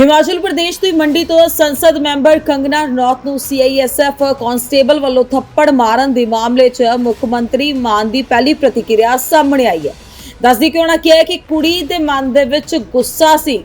ਹਿਮਾਚਲ ਪ੍ਰਦੇਸ਼ ਦੀ ਮੰਡੀ ਤੋਂ ਸੰਸਦ ਮੈਂਬਰ ਕੰਗਨਾ ਰਣੌਤ ਨੂੰ ਸੀਆਈਐਸਐਫ ਕਾਂਸਟੇਬਲ ਵੱਲੋਂ ਥੱਪੜ ਮਾਰਨ ਦੇ ਮਾਮਲੇ 'ਚ ਮੁੱਖ ਮੰਤਰੀ ਮਾਨ ਦੀ ਪਹਿਲੀ ਪ੍ਰਤੀਕਿਰਿਆ ਸਾਹਮਣੇ ਆਈ ਹੈ। ਦੱਸਦੀ ਕਿ ਉਹਨਾਂ ਕਿਹਾ ਕਿ ਕੁੜੀ ਦੇ ਮਨ ਦੇ ਵਿੱਚ ਗੁੱਸਾ ਸੀ।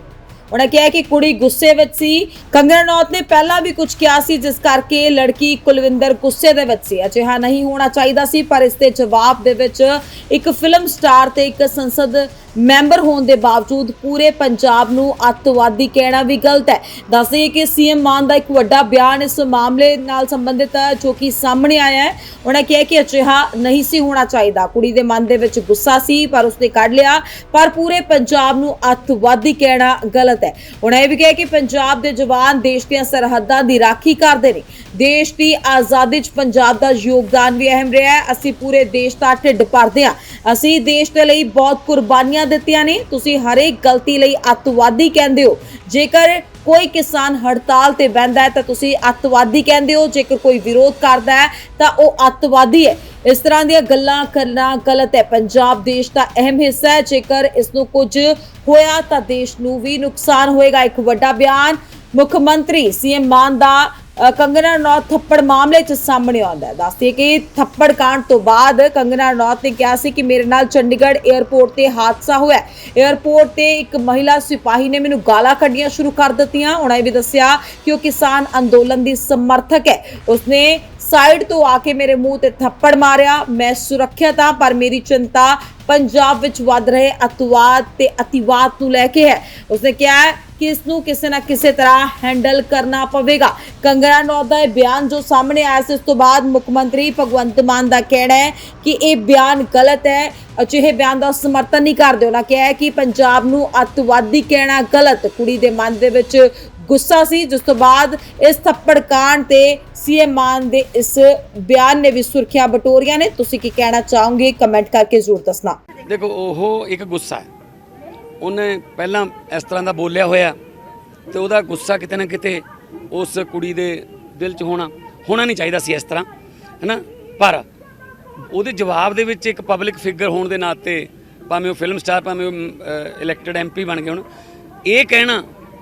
ਉਹਨਾਂ ਕਿਹਾ ਕਿ ਕੁੜੀ ਗੁੱਸੇ ਵਿੱਚ ਸੀ। ਕੰਗਨਾ ਰਣੌਤ ਨੇ ਪਹਿਲਾਂ ਵੀ ਕੁਝ ਕਿਹਾ ਸੀ, ਜਿਸ ਕਰਕੇ ਲੜਕੀ ਕੁਲਵਿੰਦਰ ਗੁੱਸੇ ਦੇ ਵਿੱਚ ਸੀ। ਅਜਿਹਾ ਨਹੀਂ ਹੋਣਾ ਚਾਹੀਦਾ ਸੀ, ਪਰ ਇਸ ਦੇ ਜਵਾਬ ਦੇ ਵਿੱਚ ਇੱਕ ਫਿਲਮ ਸਟਾਰ ਤੇ ਇੱਕ ਸੰਸਦ ਮੈਂਬਰ ਹੋਣ ਦੇ ਬਾਵਜੂਦ ਪੂਰੇ ਪੰਜਾਬ ਨੂੰ ਅੱਤਵਾਦੀ ਕਹਿਣਾ ਵੀ ਗਲਤ ਹੈ। ਦੱਸਦੇ ਕਿ ਸੀਐਮ ਮਾਨ ਦਾ ਇੱਕ ਵੱਡਾ ਬਿਆਨ ਇਸ ਮਾਮਲੇ ਨਾਲ ਸੰਬੰਧਿਤ ਹੈ, ਜੋ ਕਿ ਸਾਹਮਣੇ ਆਇਆ ਹੈ। ਉਹਨਾਂ ਕਿਹਾ ਕਿ ਅਜਿਹਾ ਨਹੀਂ ਸੀ ਹੋਣਾ ਚਾਹੀਦਾ। ਕੁੜੀ ਦੇ ਮਨ ਦੇ ਵਿੱਚ ਗੁੱਸਾ ਸੀ, ਪਰ ਉਸਨੇ ਕੱਢ ਲਿਆ। ਪਰ ਪੂਰੇ ਪੰਜਾਬ ਨੂੰ ਅੱਤਵਾਦੀ ਕਹਿਣਾ ਗਲਤ ਹੈ। ਉਹਨਾਂ ਇਹ ਵੀ ਕਿਹਾ ਕਿ ਪੰਜਾਬ ਦੇ ਜਵਾਨ ਦੇਸ਼ ਦੀਆਂ ਸਰਹੱਦਾਂ ਦੀ ਰਾਖੀ ਕਰਦੇ ਨੇ। ਦੇਸ਼ ਦੀ ਆਜ਼ਾਦੀ 'ਚ ਪੰਜਾਬ ਦਾ ਯੋਗਦਾਨ ਵੀ ਅਹਿਮ ਰਿਹਾ ਹੈ। ਅਸੀਂ ਪੂਰੇ ਦੇਸ਼ ਦਾ ਢਿੱਡ ਭਰਦੇ ਹਾਂ। ਅਸੀਂ ਦੇਸ਼ ਦੇ ਲਈ ਬਹੁਤ ਕੁਰਬਾਨੀਆਂ ਦਿੱਤੀਆਂ ਨੇ। ਤੁਸੀਂ ਹਰੇਕ ਗਲਤੀ ਲਈ ਅੱਤਵਾਦੀ ਕਹਿੰਦੇ ਹੋ। ਜੇਕਰ ਕੋਈ ਕਿਸਾਨ ਹੜਤਾਲ ਤੇ ਬੈੰਦਾ ਹੈ ਤਾਂ ਤੁਸੀਂ ਅੱਤਵਾਦੀ ਕਹਿੰਦੇ ਹੋ। ਜੇਕਰ ਕੋਈ ਵਿਰੋਧ ਕਰਦਾ ਹੈ ਤਾਂ ਉਹ ਅੱਤਵਾਦੀ ਹੈ। ਇਸ ਤਰ੍ਹਾਂ ਦੀਆਂ ਗੱਲਾਂ ਕਰਨਾ ਗਲਤ ਹੈ। ਪੰਜਾਬ ਦੇਸ਼ ਦਾ ਅਹਿਮ ਹਿੱਸਾ ਹੈ। ਜੇਕਰ ਇਸ ਨੂੰ ਕੁਝ ਹੋਇਆ ਤਾਂ ਦੇਸ਼ ਨੂੰ ਵੀ ਨੁਕਸਾਨ ਹੋਏਗਾ। ਇੱਕ ਵੱਡਾ ਬਿਆਨ ਮੁੱਖ ਮੰਤਰੀ ਸੀਐਮ ਮਾਨ ਦਾ ਕੰਗਨਾ ਰਣੌਤ ਥੱਪੜ ਮਾਮਲੇ 'ਚ ਸਾਹਮਣੇ ਆਉਂਦਾ ਹੈ। ਦੱਸਦੇ ਕਿ ਥੱਪੜ ਕਾਂਡ ਤੋਂ ਬਾਅਦ ਕੰਗਨਾ ਰਣੌਤ ਨੇ ਕਿਹਾ ਸੀ ਕਿ ਮੇਰੇ ਨਾਲ ਚੰਡੀਗੜ੍ਹ 에ਅਰਪੋਰਟ ਤੇ ਹਾਦਸਾ ਹੋਇਆ 에ਅਰਪੋਰਟ ਤੇ ਇੱਕ ਮਹਿਲਾ ਸਿਪਾਹੀ ਨੇ ਮੈਨੂੰ ਗਾਲਾਂ ਕੱਢੀਆਂ ਸ਼ੁਰੂ ਕਰ ਦਿੱਤੀਆਂ। ਉਹਨਾਂ ਇਹ ਵੀ ਦੱਸਿਆ ਕਿ ਉਹ ਕਿਸਾਨ ਅੰਦੋਲਨ ਦੀ ਸਮਰਥਕ ਹੈ। ਉਸਨੇ ਸਾਈਡ ਤੋਂ ਆ ਕੇ ਮੇਰੇ ਮੂੰਹ ਤੇ ਥੱਪੜ ਮਾਰਿਆ। ਮੈਂ ਸੁਰੱਖਿਅਤ ਹਾਂ, ਪਰ ਮੇਰੀ ਚਿੰਤਾ ਪੰਜਾਬ ਵਿੱਚ ਵੱਧ ਰਹੇ ਅਤਵਾਦ ਤੇ ਅਤਿਵਾਦ ਨੂੰ ਲੈ ਕੇ ਹੈ। ਉਸਨੇ ਕਿਹਾ ਕਿ ਇਸ ਨੂੰ ਕਿਸੇ ਨਾ ਕਿਸੇ ਤਰ੍ਹਾਂ ਹੈਂਡਲ ਕਰਨਾ ਪਵੇਗਾ। ਕੰਗਨਾ ਰਣੌਤ ਦਾ ਇਹ ਬਿਆਨ ਜੋ ਸਾਹਮਣੇ ਆਇਆ ਸੀ, ਉਸ ਤੋਂ ਬਾਅਦ ਮੁੱਖ ਮੰਤਰੀ ਭਗਵੰਤ ਮਾਨ ਦਾ ਕਹਿਣਾ ਹੈ ਕਿ ਇਹ ਬਿਆਨ ਗਲਤ ਹੈ। ਅਜਿਹੇ ਬਿਆਨ ਦਾ ਸਮਰਥਨ ਨਹੀਂ ਕਰਦੇ। ਉਹਨਾਂ ਕਿਹਾ ਕਿ ਪੰਜਾਬ ਨੂੰ ਅੱਤਵਾਦੀ ਕਹਿਣਾ ਗਲਤ। ਕੁੜੀ ਦੇ ਮਨ ਦੇ ਵਿੱਚ ਗੁੱਸਾ ਸੀ, ਜਿਸ ਤੋਂ ਬਾਅਦ ਇਸ ਥੱਪੜ ਕਾਂਡ ਤੇ ਸੀਐਮ ਮਾਨ ਦੇ ਇਸ ਬਿਆਨ ਨੇ ਵੀ ਸੁਰਖੀਆਂ ਬਟੋਰੀਆਂ ਨੇ। ਤੁਸੀਂ ਕੀ ਕਹਿਣਾ ਚਾਹੋਗੇ? ਕਮੈਂਟ ਕਰਕੇ ਜ਼ਰੂਰ ਦੱਸਣਾ। ਦੇਖੋ, ਉਹ ਇੱਕ ਗੁੱਸਾ ਹੈ। ਉਹਨੇ ਪਹਿਲਾਂ ਇਸ ਤਰ੍ਹਾਂ ਦਾ ਬੋਲਿਆ ਹੋਇਆ, ਤੇ ਉਹਦਾ ਗੁੱਸਾ ਕਿਤੇ ਨਾ ਕਿਤੇ ਉਸ ਕੁੜੀ ਦੇ ਦਿਲ 'ਚ ਹੋਣਾ ਹੋਣਾ ਨਹੀਂ ਚਾਹੀਦਾ ਸੀ ਇਸ ਤਰ੍ਹਾਂ, ਹੈਨਾ? ਪਰ ਉਹਦੇ ਜਵਾਬ ਦੇ ਵਿੱਚ ਇੱਕ ਪਬਲਿਕ ਫਿਗਰ ਹੋਣ ਦੇ ਨਾਤੇ, ਭਾਵੇਂ ਉਹ ਫਿਲਮ ਸਟਾਰ ਭਾਵੇਂ ਉਹ ਇਲੈਕਟਡ ਐਮਪੀ ਬਣ ਗਏ ਹੁਣ, ਇਹ ਕਹਿਣਾ